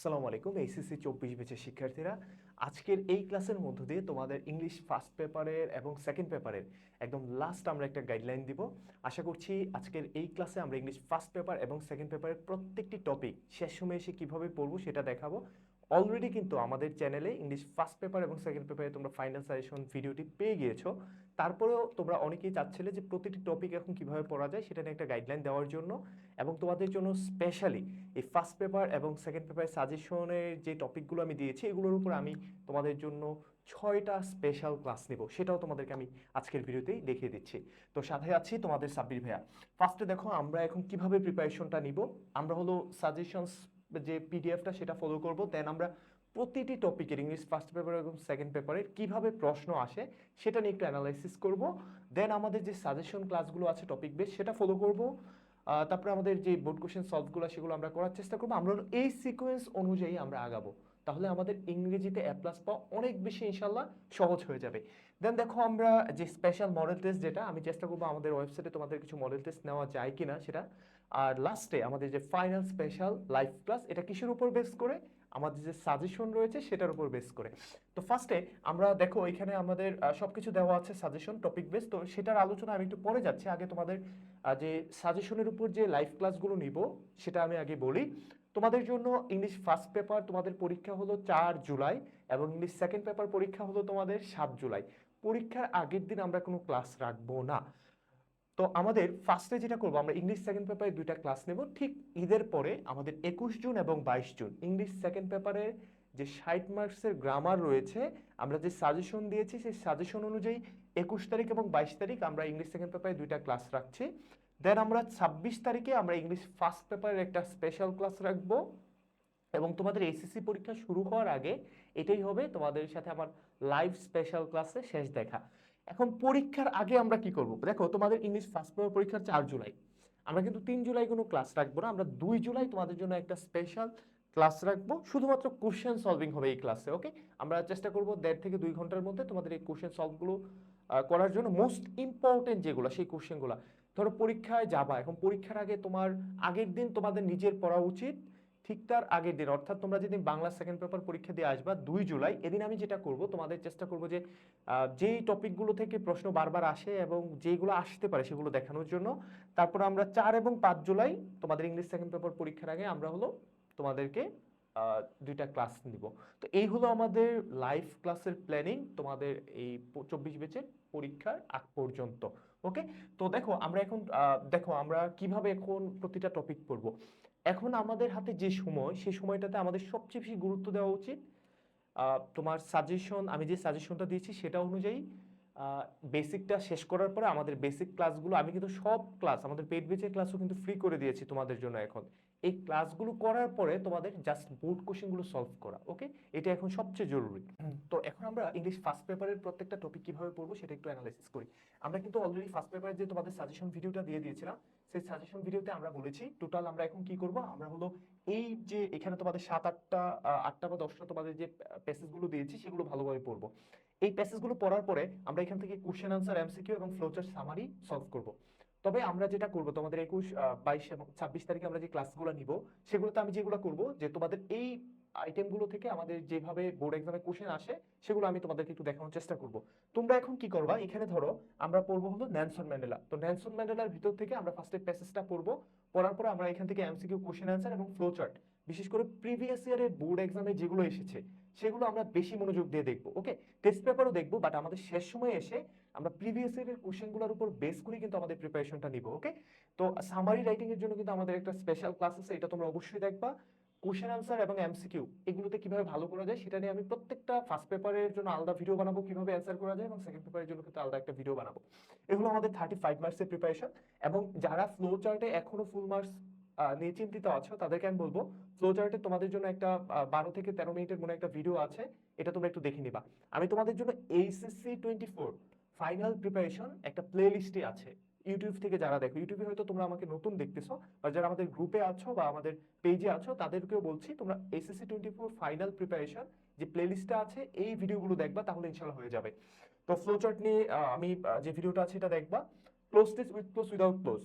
আসসালামু আলাইকুম এইসিসি চব্বিশ বেচের শিক্ষার্থীরা। আজকের এই ক্লাসের মধ্য দিয়ে তোমাদের ইংলিশ ফার্স্ট পেপারের এবং সেকেন্ড পেপারের একদম লাস্ট আমরা একটা গাইডলাইন দিব। আশা করছি আজকের এই ক্লাসে আমরা ইংলিশ ফার্স্ট পেপার এবং সেকেন্ড পেপারের প্রত্যেকটি টপিক শেষ সময়ে এসে কীভাবে পড়ব সেটা দেখাবো। অলরেডি কিন্তু আমাদের চ্যানেলে ইংলিশ ফার্স্ট পেপার এবং সেকেন্ড পেপারে তোমরা ফাইনাল সাজেশন ভিডিওটি পেয়ে গিয়েছো। তারপরেও তোমরা অনেকেই চাচ্ছিলে যে প্রতিটি টপিক এখন কীভাবে পড়া যায় সেটা নিয়ে একটা গাইডলাইন দেওয়ার জন্য এবং তোমাদের জন্য স্পেশালি এই ফার্স্ট পেপার এবং সেকেন্ড পেপারের সাজেশনের যে টপিকগুলো আমি দিয়েছি, এগুলোর উপর আমি তোমাদের জন্য ছয়টা স্পেশাল ক্লাস নেব। সেটাও তোমাদেরকে আমি আজকের ভিডিওতেই দেখিয়ে দিচ্ছি। তো সাথে আছি তোমাদের সাব্বির ভাইয়া। ফার্স্টে দেখো, আমরা এখন কীভাবে প্রিপারেশনটা নিব? আমরা হলো সাজেশনস যে পিডিএফটা সেটা ফলো করব দেন আমরা প্রতিটি টপিকের ইংলিশ ফার্স্ট পেপার এবং সেকেন্ড পেপারের কীভাবে প্রশ্ন আসে সেটা নিয়ে একটু অ্যানালাইসিস করব। দেন আমাদের যে সাজেশন ক্লাসগুলো আছে টপিক বেস সেটা ফলো করব। তারপরে আমাদের যে বোর্ড কোশ্চেন সলভগুলো সেগুলো আমরা করার চেষ্টা করব। আমরা এই সিকোয়েন্স অনুযায়ী আমরা আগাবো। তাহলে আমাদের ইংরেজিতে অ্যাপ্লাস প্লাস পাওয়া অনেক বেশি ইনশাল্লাহ সহজ হয়ে যাবে। দেন দেখো আমরা যে স্পেশাল মডেল টেস্ট যেটা, আমি চেষ্টা করব আমাদের ওয়েবসাইটে তোমাদের কিছু মডেল টেস্ট নেওয়া যায় কিনা সেটা। আর লাস্টে আমাদের যে ফাইনাল স্পেশাল লাইভ ক্লাস এটা কিসের উপর বেস করে? আমাদের যে সাজেশন রয়েছে, সেটার উপর বেস করে। তো ফার্স্টে আমরা দেখো, এখানে আমাদের সব কিছু দেওয়া আছে সাজেশন টপিক বেস তো সেটার আলোচনা আমি একটু পরে যাচ্ছি। আগে তোমাদের যে সাজেশনের উপর যে লাইভ ক্লাসগুলো নিব, সেটা আমি আগে বলি। তোমাদের জন্য ইংলিশ ফার্স্ট পেপার তোমাদের পরীক্ষা হলো চার জুলাই এবং ইংলিশ সেকেন্ড পেপার পরীক্ষা হলো তোমাদের সাত জুলাই। পরীক্ষার আগের দিন আমরা কোনো ক্লাস রাখব না। তো আমাদের ফার্স্টে যেটা করব, আমরা ইংলিশ সেকেন্ড পেপারে দুইটা ক্লাস নেব। ঠিক ঈদের পরে আমাদের একুশ জুন এবং বাইশ জুন। ইংলিশ সেকেন্ড পেপারের যে ষাট মার্কসের গ্রামার রয়েছে, আমরা যে সাজেশন দিয়েছি, সেই সাজেশন অনুযায়ী একুশ তারিখ এবং বাইশ তারিখ আমরা ইংলিশ সেকেন্ড পেপারে দুইটা ক্লাস রাখছি। দেন আমরা ছাব্বিশ তারিখে আমরা ইংলিশ ফার্স্ট পেপারের একটা স্পেশাল ক্লাস রাখব। এবং তোমাদের এসএসসি পরীক্ষা শুরু হওয়ার আগে এটাই হবে তোমাদের সাথে আমার লাইভ স্পেশাল ক্লাসে শেষ দেখা। এখন পরীক্ষার আগে আমরা কি করব? দেখো, তোমাদের ইংলিশ ফার্স্ট পেপার পরীক্ষা চার জুলাই। আমরা কিন্তু তিন জুলাই কোনো ক্লাস রাখব না, আমরা দুই জুলাই তোমাদের জন্য একটা স্পেশাল ক্লাস রাখব। শুধুমাত্র কোশ্চেন সলভিং হবে এই ক্লাসে ওকে আমরা চেষ্টা করব দেড় থেকে দুই ঘণ্টার মধ্যে তোমাদের এই কোশ্চেন সলভগুলো করার জন্য মোস্ট ইম্পর্টেন্ট যেগুলো, সেই কোশ্চেনগুলো ধরো পরীক্ষায় যাবা, এখন পরীক্ষার আগে তোমার আগের দিন তোমাদের নিজের পড়া উচিত। ঠিক তার আগের দিন, অর্থাৎ তোমরা যেদিন বাংলা সেকেন্ড পেপার পরীক্ষা দিয়ে আসবা দুই জুলাই, এদিন আমি যেটা করব, তোমাদের চেষ্টা করব যে যেই টপিকগুলো থেকে প্রশ্ন বারবার আসে এবং যেইগুলো আসতে পারে সেগুলো দেখানোর জন্য। তারপর আমরা চার এবং পাঁচ জুলাই, তোমাদের ইংলিশ সেকেন্ড পেপার পরীক্ষার আগে আমরা হলো তোমাদেরকে দুইটা ক্লাস নিব। তো এই হলো আমাদের লাইভ ক্লাসের প্ল্যানিং তোমাদের এই চব্বিশ বেচের পরীক্ষার আগ পর্যন্ত ওকে তো দেখো, আমরা এখন দেখো, আমরা কীভাবে এখন প্রতিটা টপিক পড়ব? এখন আমাদের হাতে যে সময় সেই সময়টাতে আমাদের সবচেয়ে বেশি গুরুত্ব দেওয়া উচিত। তোমার সাজেশন আমি যে সাজেশনটা দিয়েছি সেটা অনুযায়ী বেসিকটা শেষ করার পরে আমাদের বেসিক ক্লাসগুলো আমি কিন্তু সব ক্লাস আমাদের পেট বেচের ক্লাসও কিন্তু ফ্রি করে দিয়েছি তোমাদের জন্য এখন। এই ক্লাসগুলো করার পরে তোমাদের জাস্ট বোর্ড কোশ্চেনগুলো সলভ করা ওকে এটা এখন সবচেয়ে জরুরি। তো এখন আমরা ইংলিশ ফার্স্ট পেপারের প্রত্যেকটা টপিক কীভাবে পড়ব সেটা একটু অ্যানালাইসিস করি। আমরা কিন্তু অলরেডি ফার্স্ট পেপারে যে তোমাদের সাজেশন ভিডিওটা দিয়ে দিয়েছিলাম সেই সাজেশন ভিডিওতে আমরা বলেছি টোটাল আমরা এখন কি করব? আমরা হলো এই যে এখানে তোমাদের সাত আটটা আটটা বা দশটা তোমাদের যে প্যাসেজগুলো দিয়েছি, সেগুলো ভালোভাবে পড়ব। এই প্যাসেজগুলো পড়ার পরে আমরা এখান থেকে কোশ্চেন আনসার এমসিকিউ এবং ফ্লোচার্ট সামারি সলভ করব। তবে আমরা যেটা করব, তোমাদের একুশ বাইশ এবং ছাব্বিশ তারিখে আমরা যে ক্লাসগুলো নিব, সেগুলোতে আমি যেগুলো করব, যে তোমাদের এই আইটেমগুলো থেকে আমাদের যেভাবে বোর্ড এক্সামে কোশ্চেন আসে, সেগুলো আমি তোমাদেরকে একটু দেখানোর চেষ্টা করব। তোমরা এখন কি করবা? এখানে ধরো, আমরা পড়ব হলো ন্যানসন ম্যান্ডেলা তো ন্যানসন ম্যান্ডেলার ভিতর থেকে আমরা ফার্স্টে প্যাসেজটা পড়ব। পড়ার পরে আমরা এখান থেকে এমসিকিউ কোশ্চেন অ্যান্সার এবং ফ্লো চার্ট বিশেষ করে প্রিভিয়াস ইয়ারের বোর্ড এক্সামে যেগুলো এসেছে, সেগুলো আমরা বেশি মনোযোগ দিয়ে দেখব ওকে টেস্ট পেপারও দেখব বাট আমাদের শেষ সময়ে এসে আমরা প্রিভিয়াস ইয়ারের কোশ্চেনগুলোর উপর বেস করে কিন্তু আমাদের প্রিপারেশনটা নিব ওকে তো সামারি রাইটিং এর জন্য কিন্তু আমাদের একটা স্পেশাল ক্লাস আছে, এটা তোমরা অবশ্যই দেখবা। কোশ্চেন আনসার এবং এমসিকিউ এগুলোতে কীভাবে ভালো করা যায় সেটা নিয়ে আমি প্রত্যেকটা ফার্স্ট পেপারের জন্য আলাদা ভিডিও বানাবো, কীভাবে অ্যান্সার করা যায় এবং সেকেন্ড পেপারের জন্য কিন্তু আলাদা একটা ভিডিও বানাবো। এগুলো আমাদের থার্টি ফাইভ মার্কসের প্রিপারেশন এবং যারা ফ্লো চার্টে এখনও ফুল মার্কস নিয়ে চিন্তিত আছো, তাদেরকে আমি বলব ফ্লো চার্টে তোমাদের জন্য একটা বারো থেকে তেরো মিনিটের মনে একটা ভিডিও আছে, এটা তোমরা একটু দেখে নিবা। আমি তোমাদের জন্য HSC twenty four final preparation একটা প্লে লিস্টে আছে। ইউটিউব থেকে যারা দেখো ইউটিউবে হয়তো তোমরা আমাকে নতুন দেখতেছো, বা যারা আমাদের গ্রুপে আছো বা আমাদের পেজে আছো, তাদেরকেও বলছি, তোমরা SSC twenty four final preparation যে প্লে লিস্টটা আছে, এই ভিডিওগুলো দেখবা, তাহলে ইনশাল্লাহ হয়ে যাবে। তো ফ্লো চার্ট নিয়ে আমি যে ভিডিওটা আছে, এটা দেখবা। Cloze test with cloze without cloze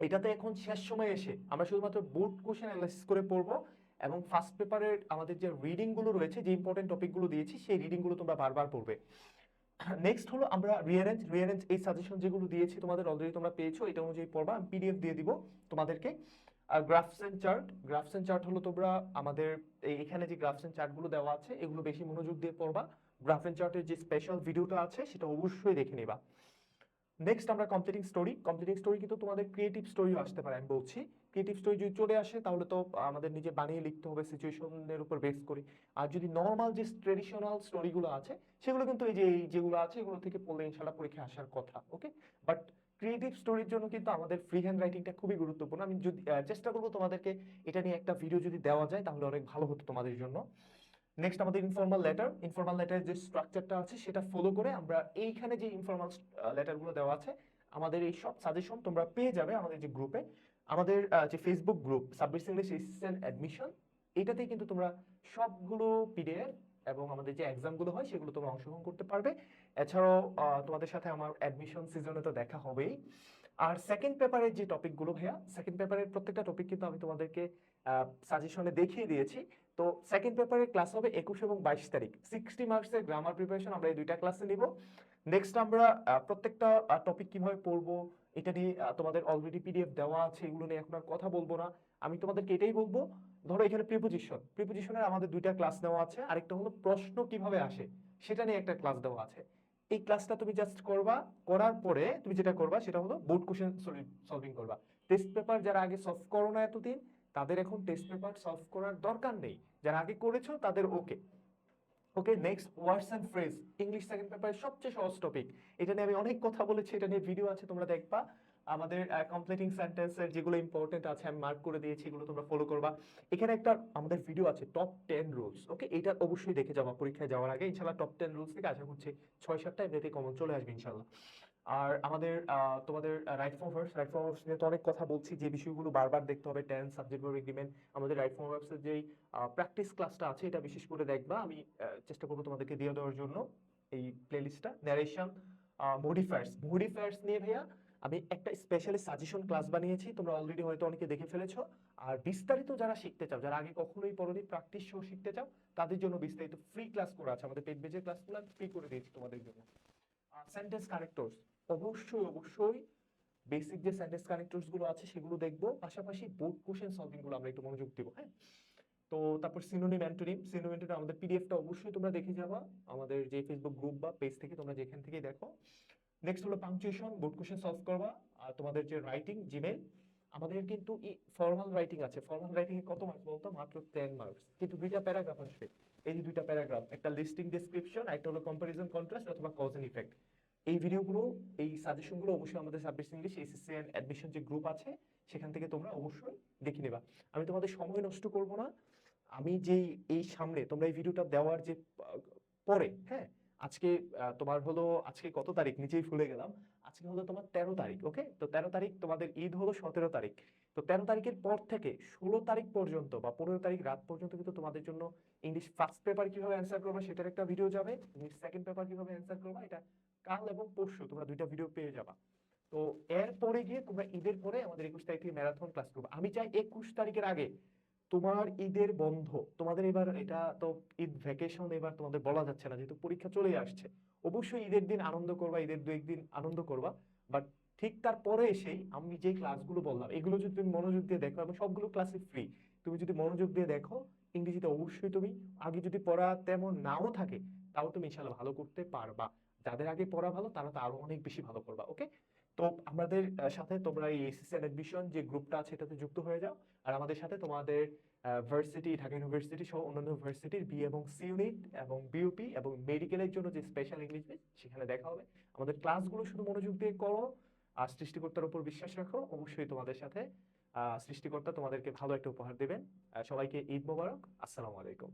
এটাতে এখন শেষ সময় এসে আমরা শুধুমাত্র বোর্ড কোশ্চেন অ্যানালাইসিস করে পড়ব, এবং ফার্স্ট পেপারের আমাদের যে রিডিংগুলো রয়েছে, যে ইম্পর্টেন্ট টপিকগুলো দিয়েছি, সেই রিডিংগুলো তোমরা বারবার পড়বে। নেক্সট হলো আমরা রিয়ারেঞ্জ রিয়ারেঞ্জ এই সাজেশন যেগুলো দিয়েছি তোমাদের অলরেডি তোমরা পেয়েছ, এটা অনুযায়ী পড়বা, আমি পিডিএফ দিয়ে দিব তোমাদেরকে। আর graphs and chart graphs and chart হলো তোমরা আমাদের এখানে যে গ্রাফস এন্ড চার্টগুলো দেওয়া আছে, এগুলো বেশি মনোযোগ দিয়ে পড়বা। গ্রাফ অ্যান্ড চার্টের যে স্পেশাল ভিডিওটা আছে, সেটা অবশ্যই দেখে নিবা। নেক্সট আমরা কমপ্লিটিং স্টোরি কমপ্লিটিং স্টোরি কিন্তু তোমাদের ক্রিয়েটিভ স্টোরিও আসতে পারে, আমি বলছি। ক্রিয়েটিভ স্টোরি যদি চলে আসে, তাহলে তো আমাদের নিজে বানিয়ে লিখতে হবে সিচুয়েশনের উপর বেস করে। আর যদি নর্মাল যে ট্রেডিশনাল স্টোরিগুলো আছে, সেগুলো কিন্তু এই যে, এই যেগুলো আছে, এগুলো থেকে পড়লে ইনশাল্লাহ পরীক্ষা আসার কথা ওকে বাট ক্রিয়েটিভ স্টোরির জন্য কিন্তু আমাদের ফ্রি হ্যান্ড রাইটিংটা খুবই গুরুত্বপূর্ণ। আমি যদি চেষ্টা করব তোমাদেরকে এটা নিয়ে একটা ভিডিও যদি দেওয়া যায়, তাহলে অনেক ভালো হতো তোমাদের জন্য। নেক্সট আমাদের ইনফর্মাল লেটার ইনফর্মাল লেটারের যে স্ট্রাকচারটা আছে, সেটা ফলো করে আমরা এইখানে যে ইনফর্মাল লেটারগুলো দেওয়া আছে, আমাদের এই সব সাজেশন তোমরা পেয়ে যাবে আমাদের যে গ্রুপে আমাদের যে Facebook group submit English admission এটাতেই কিন্তু তোমরা সবগুলো পিডিএফ এবং আমাদের যে এক্সামগুলো হয়, সেগুলো তোমরা অংশগ্রহণ করতে পারবে। এছাড়াও তোমাদের সাথে আমার অ্যাডমিশন সিজনে তো দেখা হবেই। আর সেকেন্ড পেপারের যে টপিকগুলো ভাইয়া সেকেন্ড পেপারের প্রত্যেকটা টপিক কিন্তু আমি তোমাদেরকে সাজেশনে দেখিয়ে দিয়েছি। তো সেকেন্ড পেপারের ক্লাস হবে একুশ এবং বাইশ তারিখ। সিক্সটি মার্কসের গ্রামার প্রিপারেশন আমরা এই দুইটা ক্লাসে নিব। নেক্সট আমরা প্রত্যেকটা টপিক কীভাবে পড়ব, এটা নিয়ে তোমাদের অলরেডি পিডিএফ দেওয়া আছে, এগুলো নিয়ে এখন আর কথা বলব না। আমি তোমাদেরকে এটাই বলব, ধরো এখানে প্রিপোজিশন প্রিপোজিশনের আমাদের দুইটা ক্লাস নেওয়া আছে। আরেকটা হলো প্রশ্ন কীভাবে আসে, সেটা নিয়ে একটা ক্লাস দেওয়া আছে। এই ক্লাসটা তুমি জাস্ট করবা, করার পরে তুমি যেটা করবা, সেটা হলো বোর্ড কোশ্চেন সলভিং করবা। টেস্ট পেপার যারা আগে সলভ করো না এতদিন তাদের এখন টেস্ট পেপার সলভ করার দরকার নেই। যারা আগে করেছ, তাদের okay okay next words and phrase English second পেপারের সবচেয়ে সহজ টপিক এটা নিয়ে আমি অনেক কথা বলেছি, এটা নিয়ে ভিডিও আছে, তোমরা দেখবা। আমাদের কমপ্লিটিং সেন্টেন্সের যেগুলো ইম্পর্টেন্ট আছে, আমি মার্ক করে দিয়েছি, এগুলো তোমরা ফলো করবা। এখানে একটা আমাদের ভিডিও আছে টপ টেন রুলস ওকে এটা অবশ্যই দেখে যাবা, পরীক্ষায় যাওয়ার আগে। ইনশাল্লাহ টপ টেন রুলস থেকে আশা করছি ছয় সাতটা এমনিতে কমন চলে আসবে ইনশাল্লাহ আর আমাদের তোমাদের right form verbs right form নিয়ে তো অনেক কথা বলছি। যে বিষয়গুলো বারবার দেখতে হবে টেন সাবজেক্ট ভার্ব এগ্রিমেন্ট আমাদের রাইট ফর্ম ভার্সের যেই প্র্যাকটিস ক্লাসটা আছে, এটা বিশেষ করে দেখবা। আমি চেষ্টা করব তোমাদেরকে দিয়ে দেওয়ার জন্য এই প্লেলিস্টটা ন্যারেশন মডিফায়ার্স মডিফায়ার্স নিয়ে ভাইয়া, আমি একটা স্পেশালি সাজেশন ক্লাস বানিয়েছি। তোমরা অলরেডি হয়তো অনেকে দেখে ফেলেছো। আর বিস্তারিত যারা শিখতে চাও, যারা আগে কখনোই পড়নি প্র্যাকটিস সহ শিখতে চাও, তাদের জন্য বিস্তারিত ফ্রি ক্লাস করা আছে। আমাদের পেট বেজের ক্লাসগুলো আমি ফ্রি করে দিয়েছি তোমাদের জন্য। আর সেন্টেন্স কানেক্টরস অবশ্যই অবশ্যই। বেসিক যে সেন্টেন্স কানেক্টরসগুলো আছে, সেগুলো দেখব। পাশাপাশি বোর্ড কোশ্চেন সলভিংগুলো আমরা একটু মনোযোগ দিব হ্যাঁ? তো তারপর সিনোনিম অ্যান্টোনিম সিনোনিম আমাদের পিডিএফটা অবশ্যই তোমরা দেখে যাবা। আমাদের যে ফেসবুক গ্রুপ বা পেজ থেকে তোমরা যেখান থেকে দেখো। নেক্সট হলো পাংচুয়েশন বোর্ড কোশ্চেন সলভ করবা। আর তোমাদের যে রাইটিং জিমেল আমাদের কিন্তু ফর্মাল রাইটিং আছে। ফর্মাল রাইটিং এ কত মার্কস বলতো? মাত্র টেন মার্কস কিন্তু দুইটা প্যারাগ্রাফ আসবে। এই যে দুইটা প্যারাগ্রাফ একটা লিস্টিং ডেসক্রিপশন একটা হলো কম্পারিজন কন্ট্রাস্ট অথবা কজ ইফেক্ট এই ভিডিওগুলো, এই সাজেশনগুলো অবশ্যই আমাদের subject English SSC and admission যে গ্রুপ আছে, সেখান থেকে তোমরা অবশ্যই দেখে নেবা। আমি তোমাদের সময় নষ্ট করব না। আমি যেই, এই সামনে তোমরা এই ভিডিওটা দেওয়ার যে পরে হ্যাঁ আজকে তোমার হলো, আজকে কত তারিখ? নিচেই ভুলে গেলাম। আজকে হলো তোমার তেরো তারিখ ওকে তো তেরো তারিখ তোমাদের ঈদ হলো সতেরো তারিখ। তো তেরো তারিখের পর থেকে ষোলো তারিখ পর্যন্ত বা পনেরো তারিখ রাত পর্যন্ত কিন্তু তোমাদের জন্য ইংলিশ ফার্স্ট পেপার কীভাবে অ্যান্সার করবে সেটার একটা ভিডিও যাবে। ইংলিশ সেকেন্ড পেপার কীভাবে অ্যান্সার করবে, এটা কাল এবং পরশু তোমরা দুইটা ভিডিও পেয়ে যাবা। তো এরপরে গিয়ে তোমরা ঈদের পরে আমাদের একুশ তারিখ থেকে ম্যারাথন ক্লাস করবে। আমি চাই একুশ তারিখের আগে তোমার ঈদের বন্ধ। তোমাদের এবার এটা তো ঈদ ভ্যাকেশন এবার তোমাদের বলা যাচ্ছে না, যেহেতু পরীক্ষা চলেই আসছে। অবশ্যই ঈদের দিন আনন্দ করবা, ঈদের দু একদিন আনন্দ করবা। বাট ঠিক তারপরে এসেই আমি যে ক্লাসগুলো বললাম, এগুলো যদি তুমি মনোযোগ দিয়ে দেখো, এবং সবগুলো ক্লাসে ফ্রি তুমি যদি মনোযোগ দিয়ে দেখো, ইংরেজিতে অবশ্যই তুমি, আগে যদি পড়া তেমন নাও থাকে, তাও তুমি ইনশাল্লাহ ভালো করতে পারবা। যাদের আগে পড়া ভালো, তারা তো আরও অনেক বেশি ভালো করবা ওকে তো আমাদের সাথে তোমরা এই এসএসসি অ্যাডমিশন যে গ্রুপটা আছে, এটাতে যুক্ত হয়ে যাও। আর আমাদের সাথে তোমাদের ভার্সিটি ঢাকা ইউনিভার্সিটি সহ অন্যান্য ভার্সিটির বি এবং সি ইউনিট এবং বিউপি এবং মেডিকেলের জন্য যে স্পেশাল ইংলিশ সেখানে দেখা হবে। আমাদের ক্লাসগুলো শুধু মনোযোগ দিয়ে করো আর সৃষ্টিকর্তার উপর বিশ্বাস রাখো। অবশ্যই তোমাদের সাথে সৃষ্টিকর্তা তোমাদেরকে ভালো একটা উপহার দেবেন। সবাইকে ঈদ মোবারক। আসসালামু আলাইকুম।